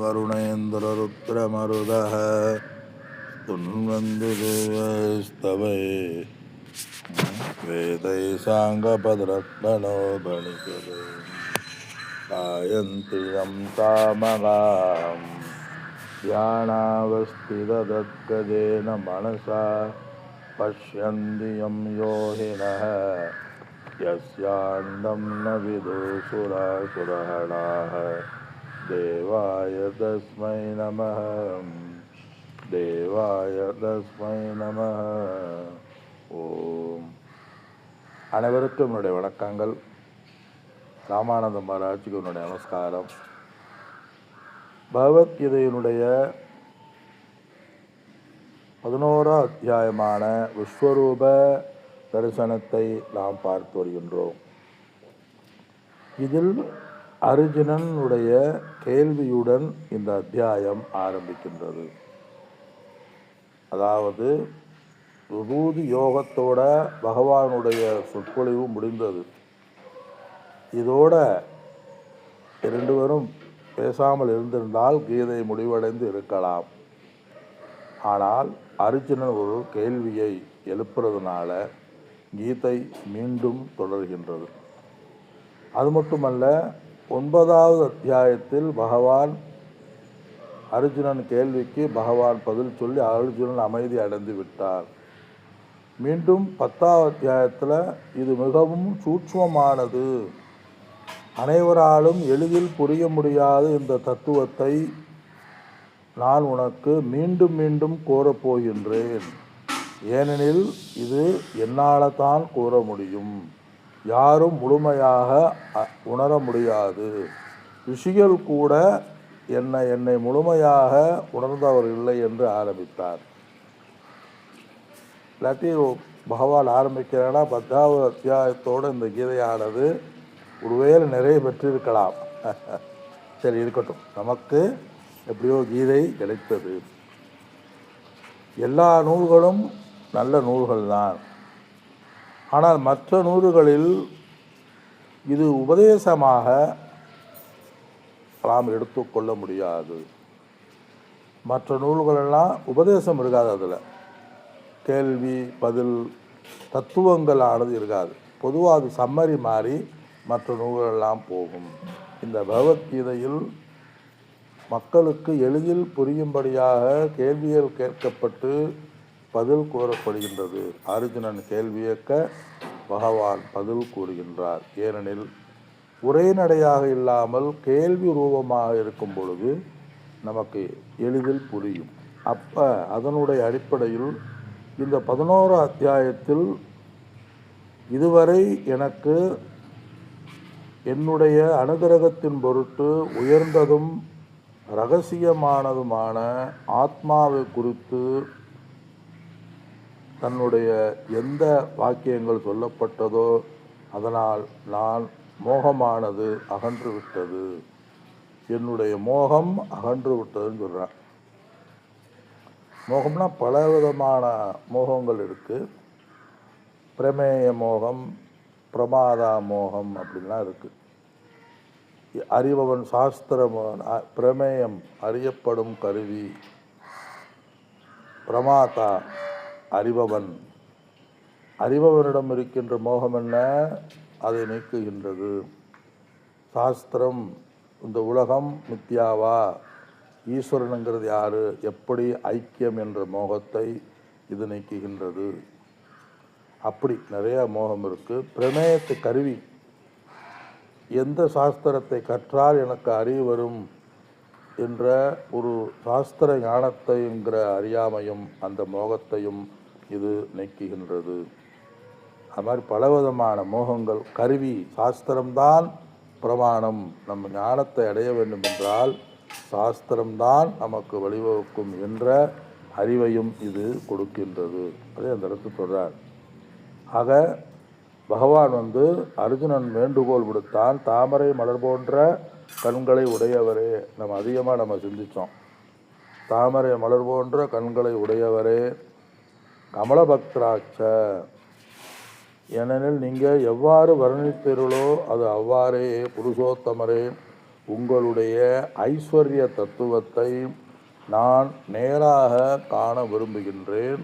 वरुणेन्द्ररुद्रमरुदः तुन्वन्तु देवस्तवे वेदैः साङ्गपदरत्मनो बणिकरे गायन्ति यं तामगाम् ध्यानावस्थितदद्गजेन मनसा पश्यन्ति यं योहिनः यस्यान्दं न विदुसुरासुरहणाः देवाय तस्मै नमः தேவாய தஸ்மை நம ஓம் அனைவருக்கும் என்னுடைய வணக்கங்கள் ராமானந்த மகாராஜுக்கு என்னுடைய நமஸ்காரம் பகவத்கீதையினுடைய பதினோரா அத்தியாயமான விஸ்வரூப தரிசனத்தை நாம் பார்த்து வருகின்றோம் இதில் அர்ஜுனனுடைய கேள்வியுடன் இந்த அத்தியாயம் ஆரம்பிக்கின்றது. அதாவது விபூதி யோகத்தோட பகவானுடைய சொற்பொழிவு முடிந்தது. இதோட இரண்டு பேரும் பேசாமல் இருந்திருந்தால் கீதை முடிவடைந்து இருக்கலாம். ஆனால் அர்ஜுனன் ஒரு கேள்வியை எழுப்புறதுனால கீதை மீண்டும் தொடர்கின்றது. அது மட்டுமல்ல ஒன்பதாவது அத்தியாயத்தில் பகவான் அர்ஜுனன் கேள்விக்கு பகவான் பதில் சொல்லி அர்ஜுனன் அமைதி அடைந்து விட்டார். மீண்டும் பத்தாவது அத்தியாயத்தில் இது மிகவும் சூட்சமானது அனைவராலும் எளிதில் புரிய முடியாத இந்த தத்துவத்தை நான் உனக்கு மீண்டும் மீண்டும் கூறப்போகின்றேன் ஏனெனில் இது என்னால் தான் கூற முடியும். யாரும் முழுமையாக உணர முடியாது. ரிஷிகள் கூட என்னை என்னை முழுமையாக உணர்ந்தவர் இல்லை என்று ஆரம்பித்தார். இல்லாட்டி பகவான் ஆரம்பிக்கிறேன்னா பத்தாவது அத்தியாயத்தோடு இந்த கீதையானது ஒருவேளை நிறைய பெற்றிருக்கலாம். சரி இருக்கட்டும். நமக்கு எப்படியோ கீதை கிடைத்தது. எல்லா நூல்களும் நல்ல நூல்கள் தான் ஆனால் மற்ற நூல்களில் இது உபதேசமாக நாம் எடுத்துக்கொள்ள முடியாது. மற்ற நூல்களெல்லாம் உபதேசம் இருக்காது அதில். கேள்வி பதில் தத்துவங்களானது இருக்காது. பொதுவாக அது சம்மரி மாறி மற்ற நூல்களெல்லாம் போகும். இந்த பகவத்கீதையில் மக்களுக்கு எளிதில் புரியும்படியாக கேள்விகள் கேட்கப்பட்டு பதில் கூறப்படுகின்றது. அர்ஜுனன் கேள்வியக்க பகவான் பதில் கூறுகின்றார். ஏனெனில் உரைநடையாக இல்லாமல் கேள்வி ரூபமாக இருக்கும் பொழுது நமக்கு எளிதில் புரியும். அப்போ அதனுடைய அடிப்படையில் இந்த பதினோரு அத்தியாயத்தில் இதுவரை எனக்கு என்னுடைய அனுகிரகத்தின் பொருட்டு உயர்ந்ததும் ரகசியமானதுமான ஆத்மாவை குறித்து தன்னுடைய எந்த வாக்கியங்கள் சொல்லப்பட்டதோ அதனால் நான் மோகமானது அகன்று விட்டது என்னுடைய மோகம் அகன்று விட்டதுன்னு சொல்கிறேன் மோகம்னா பல விதமான மோகங்கள் இருக்குது பிரமேய மோகம் பிரமாதா மோகம் அப்படின்லாம் இருக்குது அறிபவன் சாஸ்திர பிரமேயம் அறியப்படும் கருவி. பிரமாதா. அறிபவன். அறிபவனிடம் இருக்கின்ற மோகம் என்ன? அதை நீக்குகின்றது. சாஸ்திரம் இந்த உலகம் மித்யாவா? ஈஸ்வரனுங்கிறது யார்? எப்படி ஐக்கியம் என்ற மோகத்தை இது நீக்குகின்றது. அப்படி நிறையா மோகம் இருக்குது பிரமேயத்தை கருவி. எந்த சாஸ்திரத்தை கற்றால் எனக்கு அறிவு வரும்? என்ற ஒரு சாஸ்திர ஞானத்தைங்கிற அறியாமையும் அந்த மோகத்தையும் இது நீக்குகின்றது. அது மாதிரி பலவிதமான மோகங்கள். கருவி சாஸ்திரம்தான் பிரமாணம். நம்ம ஞானத்தை அடைய வேண்டும் என்றால் சாஸ்திரம்தான் நமக்கு வழிவகுக்கும் என்ற அறிவையும் இது கொடுக்கின்றது. அதே அந்த இடத்து சொல்கிறார் ஆக பகவான் வந்து அர்ஜுனன் வேண்டுகோள் விடுத்தான். தாமரை மலர் போன்ற கண்களை உடையவரே நம்ம அதிகமாக நம்ம சிந்தித்தோம் தாமரை மலர் போன்ற கண்களை உடையவரே கமலபக்திராட்ச ஏனெனில் நீங்கள் எவ்வாறு வர்ணித்தீர்களோ அது அவ்வாறே புருஷோத்தமரே உங்களுடைய ஐஸ்வர்ய தத்துவத்தை நான் நேராக காண விரும்புகின்றேன்.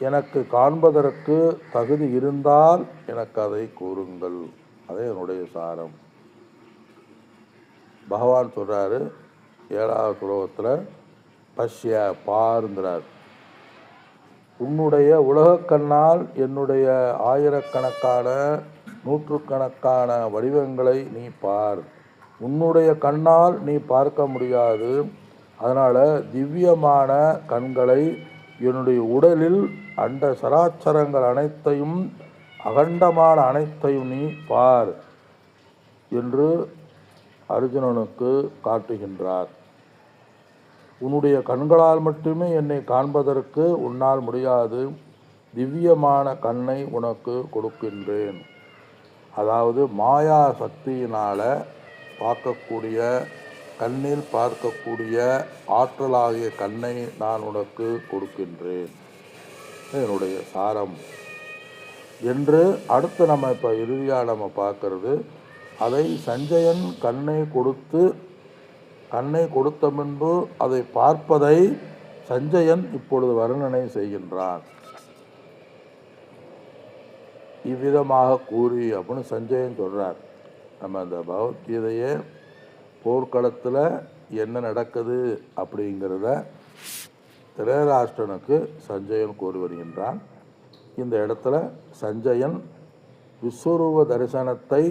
எனக்கு காண்பதற்கு தகுதி இருந்தால் எனக்கு அதை கூறுங்கள். அதே என்னுடைய சாரம். பகவான் சொல்கிறாரு ஏழாவது ஸ்லோகத்தில் பஷ்ய பாருங்கிறார். உன்னுடைய உலகக்கண்ணால் என்னுடைய ஆயிரக்கணக்கான நூற்றுக்கணக்கான வடிவங்களை நீ பார். உன்னுடைய கண்ணால் நீ பார்க்க முடியாது. அதனால் திவ்யமான கண்களை என்னுடைய உடலில் அண்ட சராச்சரங்கள் அனைத்தையும் அகண்டமான அனைத்தையும் நீ பார் என்று அர்ஜுனனுக்கு காட்டுகின்றார். உன்னுடைய கண்களால் மட்டுமே என்னை காண்பதற்கு உன்னால் முடியாது. திவ்யமான கண்ணை உனக்கு கொடுக்கின்றேன். அதாவது மாயா சக்தியினால் பார்க்கக்கூடிய கண்ணில் பார்க்கக்கூடிய ஆற்றலாகிய கண்ணை நான் உனக்கு கொடுக்கின்றேன். என்னுடைய சாரம். என்று அடுத்து நம்ம இப்போ இறுதியாக நம்ம பார்க்கறது அதை சஞ்சயன் கண்ணை கொடுத்து கண்ணை கொடுத்த முன்பு அதை பார்ப்பதை சஞ்சயன் இப்பொழுது வர்ணனை செய்கின்றான் இவ்விதமாக கூறி அப்படின்னு சஞ்சயன் சொல்கிறார் நம்ம அந்த பகவத்கீதையே போர்க்களத்தில் என்ன நடக்குது அப்படிங்கிறத திரேராஷ்டனுக்கு சஞ்சயன் கூறி வருகின்றான். இந்த இடத்துல சஞ்சயன் விஸ்வரூப தரிசனத்தை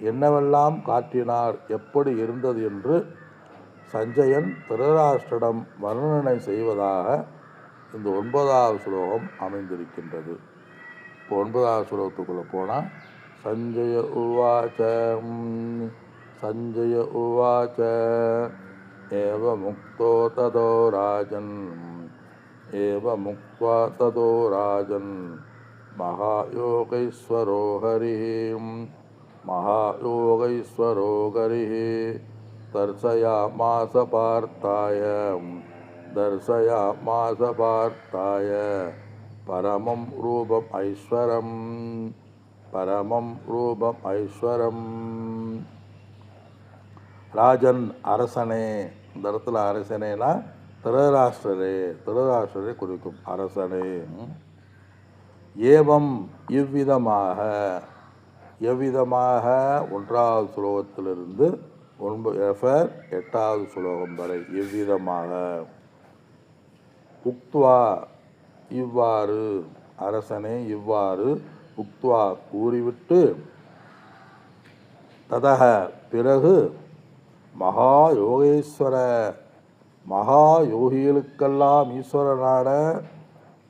என்னவெல்லாம் காட்டினார் எப்படி இருந்தது என்று சஞ்சயன் திருராஷ்டிரம் வர்ணனை செய்வதாக இந்த ஒன்பதாவது ஸ்லோகம் அமைந்திருக்கின்றது. இப்போ ஒன்பதாவது ஸ்லோகத்துக்குள்ளே போனால் சஞ்சய உவாச்ச சஞ்சய உவாச்ச ஏவ முக்தோ ததோ ராஜன் ஏவ முக்வா ததோ ராஜன் மகாயோகைஸ்வரோ ஹரிம் महायोगैश्वरो गरिः दर्शयामास पार्थाय दर्शयामास पार्थाय परमं रूपम् ऐश्वरम् பரமம் ரூபம் ஐஸ்வரம் ராஜன் அரசனே இந்த இடத்துல அரசனேனா திருராஷ்டிரரே திருராஷ்டிரரை குறிக்கும் அரசனே ம். ஏவம் இவ்விதமாக எவ்விதமாக ஒன்றாவது சுலோகத்திலிருந்து ஒன்பது எஃபர் எட்டாவது சுலோகம் வரை எவ்விதமாக? உக்த்வா இவ்வாறு அரசனே இவ்வாறு உக்த்வா கூறிவிட்டு ததக பிறகு மகா யோகேஸ்வர மகா யோகிகளுக்கெல்லாம் ஈஸ்வரனான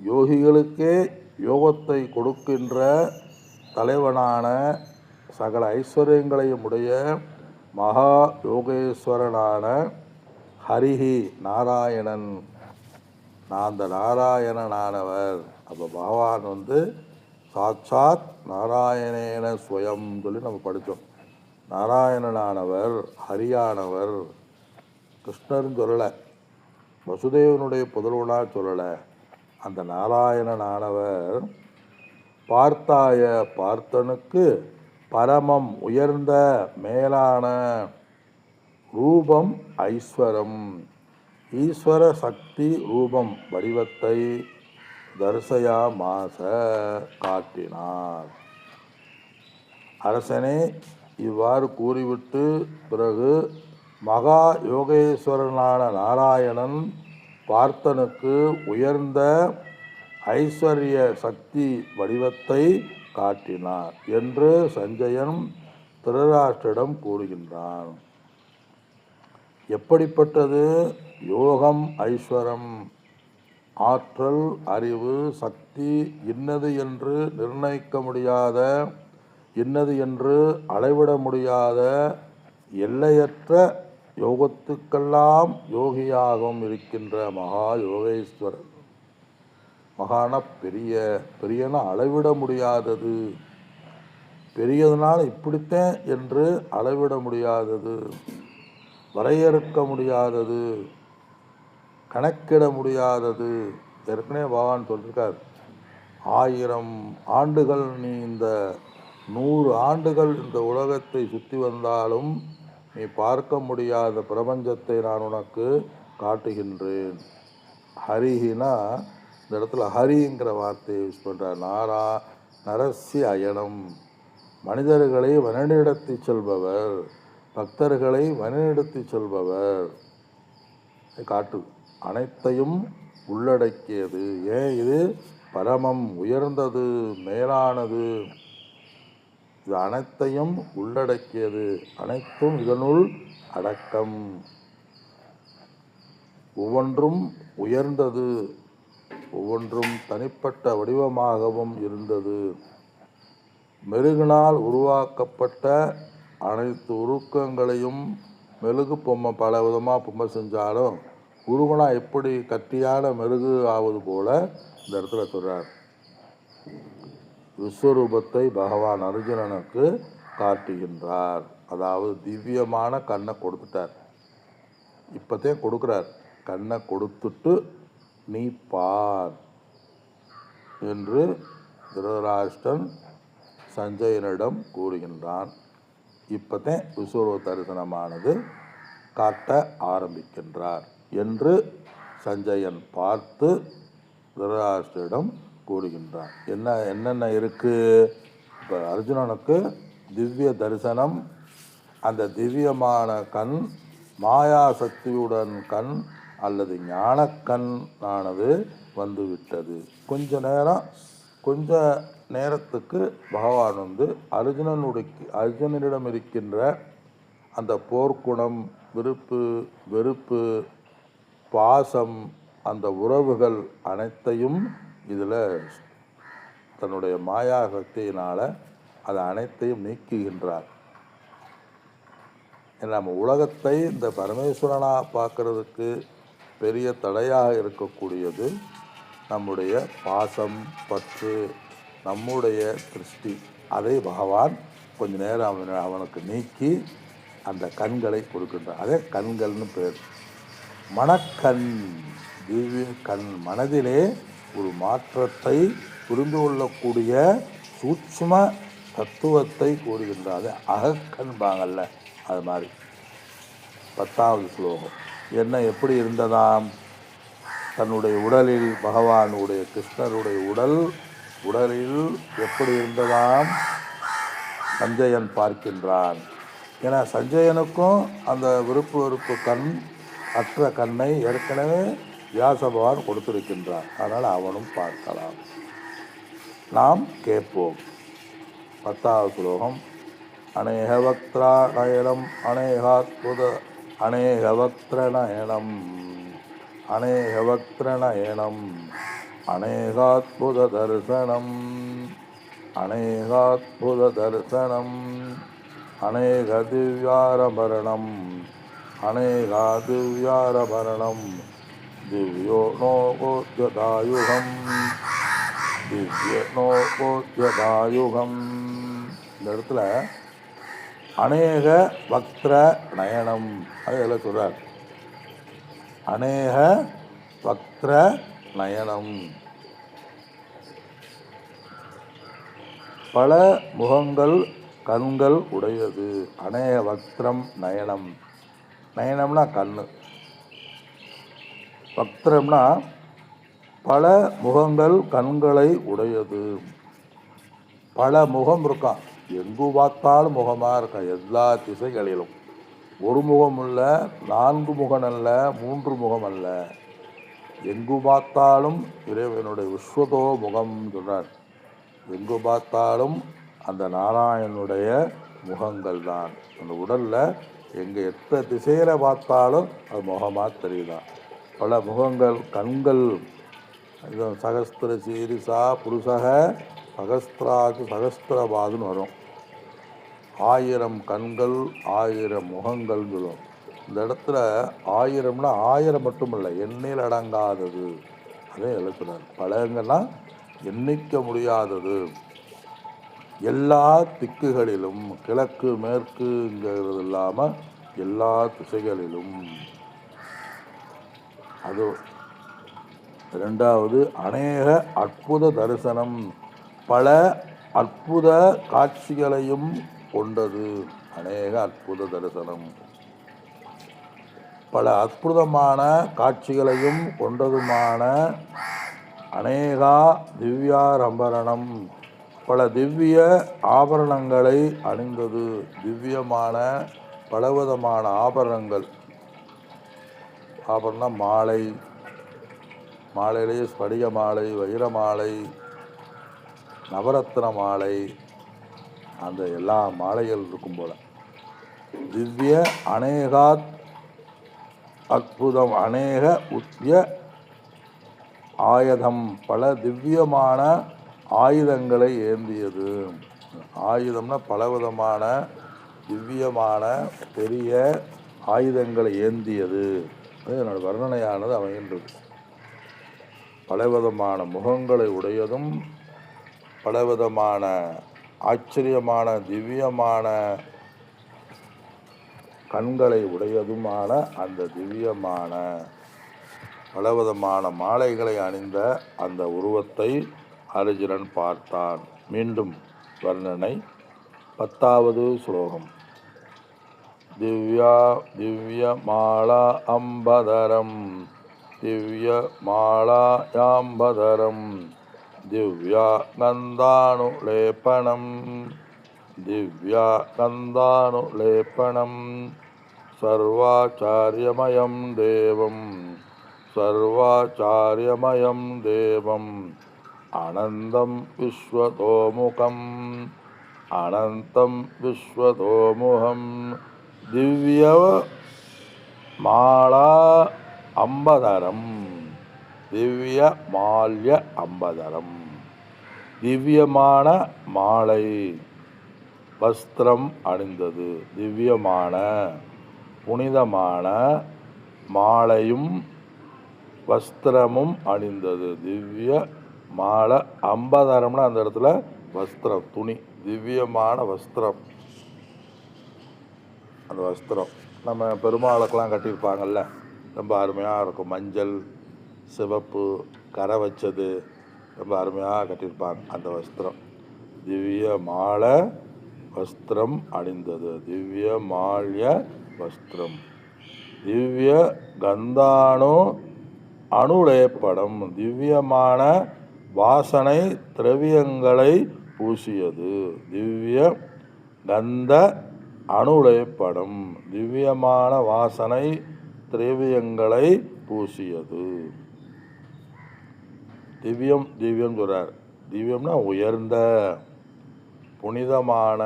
யோகிகளுக்கே யோகத்தை கொடுக்கின்ற தலைவனான சகல ஐஸ்வர்யங்களையும் உடைய மகா யோகேஸ்வரனான ஹரிஹி நாராயணன். நான் அந்த நாராயணனானவர். அப்போ பகவான் வந்து சாட்சாத் நாராயணேன ஸ்வயம் சொல்லி நம்ம படித்தோம் நாராயணனானவர் ஹரியானவர். கிருஷ்ணர்னு சொல்லலை. வசுதேவனுடைய புதல்வனாக சொல்லலை. அந்த நாராயணனானவர் பார்த்தாய பார்த்தனுக்கு பரமம் உயர்ந்த மேலான ரூபம் ஐஸ்வரம். ஈஸ்வர சக்தி ரூபம் வடிவத்தை தர்சயா மாச காட்டினார். அரசனே இவ்வாறு கூறிவிட்டு பிறகு மகா யோகேஸ்வரனான நாராயணன் பார்த்தனுக்கு உயர்ந்த ஐஸ்வர்ய சக்தி வடிவத்தை காட்டினார் என்று சஞ்சயன் திருராஷ்டிரிடம் கூறுகின்றான் எப்படிப்பட்டது? யோகம் ஐஸ்வரம். ஆற்றல் அறிவு சக்தி இன்னது என்று நிர்ணயிக்க முடியாத இன்னது என்று அளவிட முடியாத எல்லையற்ற யோகத்துக்கெல்லாம் யோகியாகவும் இருக்கின்ற மகா யோகேஸ்வரர். மகான பெரிய பெரியன அளவிட முடியாதது. பெரியதுனால் இப்படித்தான் என்று அளவிட முடியாதது. வரையறுக்க முடியாதது. கணக்கிட முடியாதது. ஏற்கனவே பகவான் சொல்லியிருக்கார் ஆயிரம் ஆண்டுகள் நீ இந்த நூறு ஆண்டுகள் இந்த உலகத்தை சுற்றி வந்தாலும் நீ பார்க்க முடியாத பிரபஞ்சத்தை நான் உனக்கு காட்டுகின்றேன். ஹரிஹினா இந்த இடத்துல ஹரிங்கிற வார்த்தையை யூஸ் பண்ணுறார் நாரா நரசி அயனம். மனிதர்களை வனநடத்தி செல்பவர். பக்தர்களை வனநடத்தி செல்பவர். காட்டு அனைத்தையும் உள்ளடக்கியது. ஏன் இது? பரமம் உயர்ந்தது மேலானது. இது அனைத்தையும் உள்ளடக்கியது. அனைத்தும் இதனுள் அடக்கம். ஒவ்வொன்றும் உயர்ந்தது. ஒவ்வொன்றும் தனிப்பட்ட வடிவமாகவும் இருந்தது. மெருகினால் உருவாக்கப்பட்ட அனைத்து உருக்கங்களையும் மெழுகு பொம்மை பல விதமாக பொம்மை செஞ்சாலும் உருவனா எப்படி கட்டியான மெருகு ஆவது போல இந்த இடத்துல சொல்கிறார் விஸ்வரூபத்தை பகவான் அர்ஜுனனுக்கு காட்டுகின்றார். அதாவது திவ்யமான கண்ணை கொடுத்துட்டார். இப்போதே கொடுக்குறார். கண்ணை கொடுத்துட்டு நீ பார். என்று திருதராஷ்டன் சஞ்சயனிடம் கூறுகின்றான். இப்போதே விஸ்வரூப தரிசனமானது காட்ட ஆரம்பிக்கின்றார் என்று சஞ்சயன் பார்த்து திருதராஷ்டிரிடம் கூறுகின்றான். என்ன என்னென்ன இருக்குது இப்போ அர்ஜுனனுக்கு திவ்ய தரிசனம் அந்த திவ்யமான கண் மாயா சக்தியுடன் கண் அல்லது ஞானக்கண் ஆனது வந்துவிட்டது. கொஞ்ச நேரம் கொஞ்ச நேரத்துக்கு பகவான் வந்து அர்ஜுனனுடைய அர்ஜுனனிடம் இருக்கின்ற அந்த போர்க்குணம் விருப்பு வெறுப்பு பாசம் அந்த உறவுகள் அனைத்தையும் இதில் தன்னுடைய மாயா சக்தியினால் அது அனைத்தையும் நீக்குகின்றார். நம்ம உலகத்தை இந்த பரமேஸ்வரனாக பார்க்கறதுக்கு பெரிய தடையாக இருக்கக்கூடியது நம்முடைய பாசம் பற்று நம்முடைய திருஷ்டி. அதை பகவான் கொஞ்ச நேரம் அவன் அவனுக்கு நீக்கி அந்த கண்களை கொடுக்கின்றான் அதே கண்கள்னு பேர். மனக்கண் திவ்ய கண் மனதிலே ஒரு மாற்றத்தை புரிந்து கொள்ளக்கூடிய சூட்சும தத்துவத்தை கூறுகின்றாது அகக்கண்பாங்கல்ல அது மாதிரி. பத்தாவது ஸ்லோகம். என்ன எப்படி இருந்ததாம்? தன்னுடைய உடலில் பகவானுடைய கிருஷ்ணருடைய உடல் உடலில் எப்படி இருந்ததாம்? சஞ்சயன் பார்க்கின்றான். ஏன்னா சஞ்சயனுக்கும் அந்த விருப்பு வெறுப்பு கண் அற்ற கண்ணை ஏற்கனவே வியாச பகவான் கொடுத்திருக்கின்றான் அதனால் அவனும் பார்க்கலாம். நாம் கேட்போம். பத்தாவது ஸ்லோகம். அநேக வக்திரா நயனம் அநேகாத்புத அநேக வக்திர அநேகாத்புத தரிசனம் அநேகாத்புத தரிசனம் அநேக திவ்யாரபரணம் அநேகா திவ்யாரபரணம் திவ்யோ நோகோத்யதாயுகம் திவ்ய நோகோத்யதாயுகம் இந்த இடத்துல அநேக வக்திர நயனம். அது எல்லாம் சொல்கிறார் அநேக வக்திர நயனம். பல முகங்கள் கண்கள் உடையது. அநேக வக்திரம் நயனம். நயனம்னா கண்ணு. வக்திரம்னா பல முகங்கள் கண்களை உடையது. பல முகம் இருக்கான் எங்கு பார்த்தாலும் முகமாக இருக்கும் எல்லா திசைகளிலும். ஒரு முகம் அல்ல நான்கு முகம் அல்ல மூன்று முகம் அல்ல எங்கு பார்த்தாலும் இறைவனுடைய விஸ்வதோ முகம் சொன்னார் எங்கு பார்த்தாலும் அந்த நாராயணனுடைய முகங்கள் தான். அந்த உடலில் எங்கே எத்த திசையில் பார்த்தாலும் அது முகமாக தெரியுதான் பல முகங்கள் கண்கள் இது சகஸ்திர சீரிசா புருஷக சகஸ்திராக்கு சகஸ்திரபாதுன்னு வரும். ஆயிரம் கண்கள் ஆயிரம் முகங்கள் சொல்லுவோம் இந்த இடத்துல ஆயிரம்னா ஆயிரம் மட்டும் இல்லை எண்ணில் அடங்காதது. அதே எழுத்துறார் பழங்கன்னா எண்ணிக்க முடியாதது. எல்லா திக்குகளிலும் கிழக்கு மேற்குங்கிறது இல்லாமல் எல்லா திசைகளிலும். அது ரெண்டாவது அநேக அற்புத தரிசனம். பல அற்புத காட்சிகளையும் கொண்டது. அநேக அற்புத தரிசனம். பல அற்புதமான காட்சிகளையும் கொண்டதுமான அநேகா திவ்யாரம்பரணம் பல திவ்ய ஆபரணங்களை அணிந்தது. திவ்யமான பலவிதமான ஆபரணங்கள். ஆபரணம் மாலை. மாலையிலேயே ஸ்படிக மாலை வைர மாலை நவரத்ன மாலை அந்த எல்லா மாலைகள் இருக்கும் போல. திவ்ய அநேகாத் அற்புதம் அநேக உத்திய ஆயுதம் பல திவ்யமான ஆயுதங்களை ஏந்தியது. ஆயுதம்னா பலவிதமான திவ்யமான பெரிய ஆயுதங்களை ஏந்தியது. என்னோட வர்ணனையானது அமைகின்றது. பலவிதமான முகங்களை உடையதும் பலவிதமான ஆச்சரியமான திவ்யமான கண்களை உடையதுமான அந்த திவ்யமான பலவிதமான மாலைகளை அணிந்த அந்த உருவத்தை அர்ஜுனன் பார்த்தான். மீண்டும் வர்ணனை. பத்தாவது ஸ்லோகம். திவ்யா திவ்ய மாலா அம்பதரம். திவ்ய மாலாயாம்பதரம் திவ்யா கந்தானுலேபனம் திவ்யா கந்தானுலேபனம் சர்வாச்சாரியமயம் தேவம் சர்வாச்சாரியமயம் தேவம் அனந்தம் விஸ்வதோமுகம் அனந்தம் விஸ்வதோமுகம் திவ்ய மாலா அம்பதரம் திவ்ய மால்ய அம்பதரம் திவ்யமான மாலை. வஸ்திரம் அணிந்தது. திவ்யமான புனிதமான மாலையும் வஸ்திரமும் அணிந்தது. திவ்ய மாலை அம்பதாரம்னா அந்த இடத்துல வஸ்திரம் துணி. திவ்யமான வஸ்திரம். அந்த வஸ்திரம். நம்ம பெருமாளுக்கெல்லாம் கட்டியிருப்பாங்கல்ல. ரொம்ப அருமையாக இருக்கும். மஞ்சள் சிவப்பு கரை வச்சது. ரொம்ப அருமையாக கட்டியிருப்பாங்க அந்த வஸ்திரம். திவ்ய மாலை வஸ்திரம் அணிந்தது. திவ்ய மால்ய வஸ்திரம். திவ்ய கந்தானு அணுலேப்படம். திவ்யமான வாசனை திரவியங்களை பூசியது. திவ்ய கந்த அணுலேப்படம். திவ்யமான வாசனை திரவியங்களை பூசியது. திவ்யம் திவ்யம் சொல்கிறார் திவ்யம்னா உயர்ந்த புனிதமான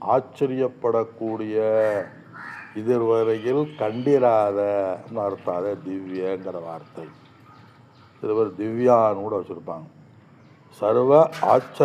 ஆச்சரியப்படக்கூடிய இதுவரையில் கண்டிராத அர்த்தம். அதே திவ்யங்கிற வார்த்தை. சிலவர் திவ்யான்னு கூட வச்சுருப்பாங்க. சர்வ ஆச்சரிய